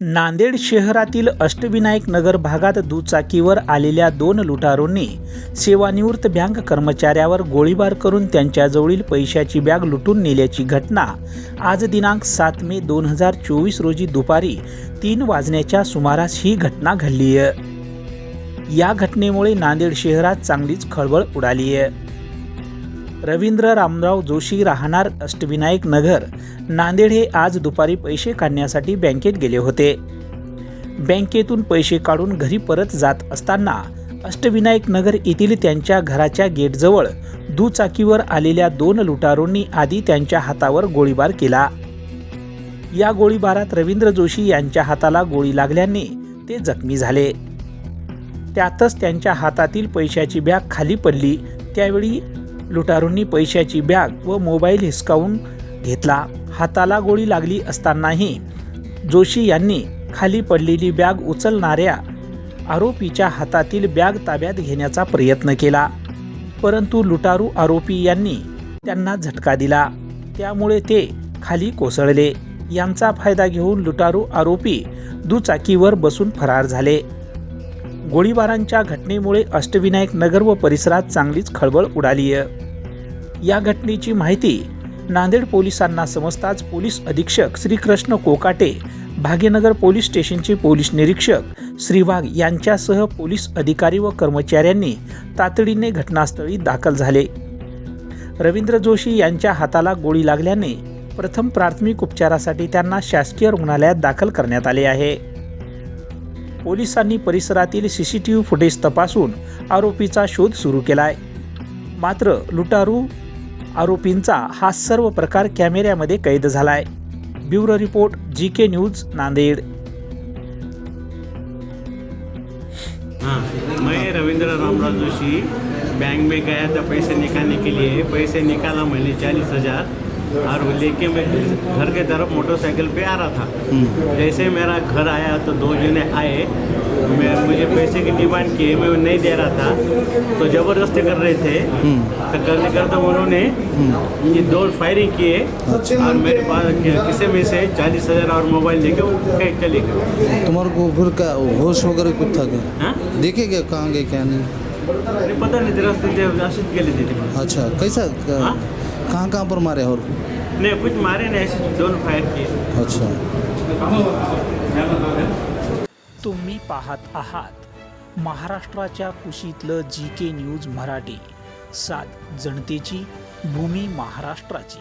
नांदेड शहरातील अष्टविनायक नगर भागात दुचाकीवर आलेल्या दोन लुटारूंनी सेवानिवृत्त बँक कर्मचाऱ्यावर गोळीबार करून त्यांच्याजवळील पैशाची बॅग लुटून नेल्याची घटना आज दिनांक सात मे दोन हजार चोवीस रोजी दुपारी तीन वाजण्याच्या सुमारास ही घटना घडली आहे या घटनेमुळे नांदेड शहरात चांगलीच खळबळ उडाली आहे रवींद्र रामराव जोशी राहणार अष्टविनायक नगर. नांदेड हे आज दुपारी पैसे काढण्यासाठी बँकेत गेले होते. बँकेतून पैसे काढून घरी परत जात असताना अष्टविनायक नगर येथील त्यांच्या घराच्या गेटजवळ दुचाकीवर आलेल्या दोन लुटारूंनी आधी त्यांच्या हातावर गोळीबार केला. या गोळीबारात रवींद्र जोशी यांच्या हाताला गोळी लागल्याने ते जखमी झाले. त्यातच त्यांच्या हातातील पैशाची बॅग खाली पडली. त्यावेळी लुटारूंनी पैशाची बॅग व मोबाईल हिसकावून घेतला. हाताला गोळी लागली असतानाही जोशी यांनी खाली पडलेली बॅग उचलणाऱ्या आरोपीच्या हातातील बॅग ताब्यात घेण्याचा प्रयत्न केला. परंतु लुटारू आरोपी यांनी त्यांना झटका दिला. त्यामुळे ते खाली कोसळले. यांचा फायदा घेऊन लुटारू आरोपी दुचाकीवर बसून फरार झाले. गोळीबारांच्या घटनेमुळे अष्टविनायक नगर व परिसरात चांगलीच खळबळ उडाली आहे या घटनेची माहिती नांदेड पोलिसांना समजताच पोलीस अधीक्षक श्रीकृष्ण कोकाटे भाग्यनगर पोलीस स्टेशनचे पोलीस निरीक्षक श्रीवाघ यांच्यासह पोलीस अधिकारी व कर्मचाऱ्यांनी तातडीने घटनास्थळी दाखल झाले. रवींद्र जोशी यांच्या हाताला गोळी लागल्याने प्रथम प्राथमिक उपचारासाठी त्यांना शासकीय रुग्णालयात दाखल करण्यात आले आहे. पोलिसांनी परिसरातील C C T V footage तपासून आरोपीचा शोध सुरू केलाय. मात्र लुटारू आरोपींचा हा सर्व प्रकार कॅमेऱ्यामध्ये कैद झालाय. Bureau report G K news Nanded. मैं रविंद्र रामराज जोशी बैंक में गया था पैसे निकालने के लिए। पैसे निकाला मैंने चालीस हजार। और वो लेके मैं घर के तरफ़ मोटरसाइकिल पे आ रहा था। जैसे मेरा घर आया तो दो जने आए। मैं मुझे पैसे की डिमांड की मैं नहीं दे रहा था। तो ज़बरदस्ती कर रहे थे। तो करने करते उन्होंने ये दो फायरिंग किए। और मेरे पास किसी में से चालीस हज़ार और मोबाइल लेके वो कहीं चले गए। तुम्हारे को फिर क्या होश वगैरह कुछ था क्या? हाँ? देखे क्या कहाँ गए क्या नहीं? पता नहीं रस्ते गेले ते ते. अच्छा कैसा हाँ? कहाँ कहाँ पर मारे और? नहीं कुछ मारे नहीं ऐसे दोन फायर किए। अच्छा। तुम्ही पाहत आहात महाराष्ट्राच्या कुशीतलं जी के न्यूज मराठी सात जनतेची भूमी महाराष्ट्राची.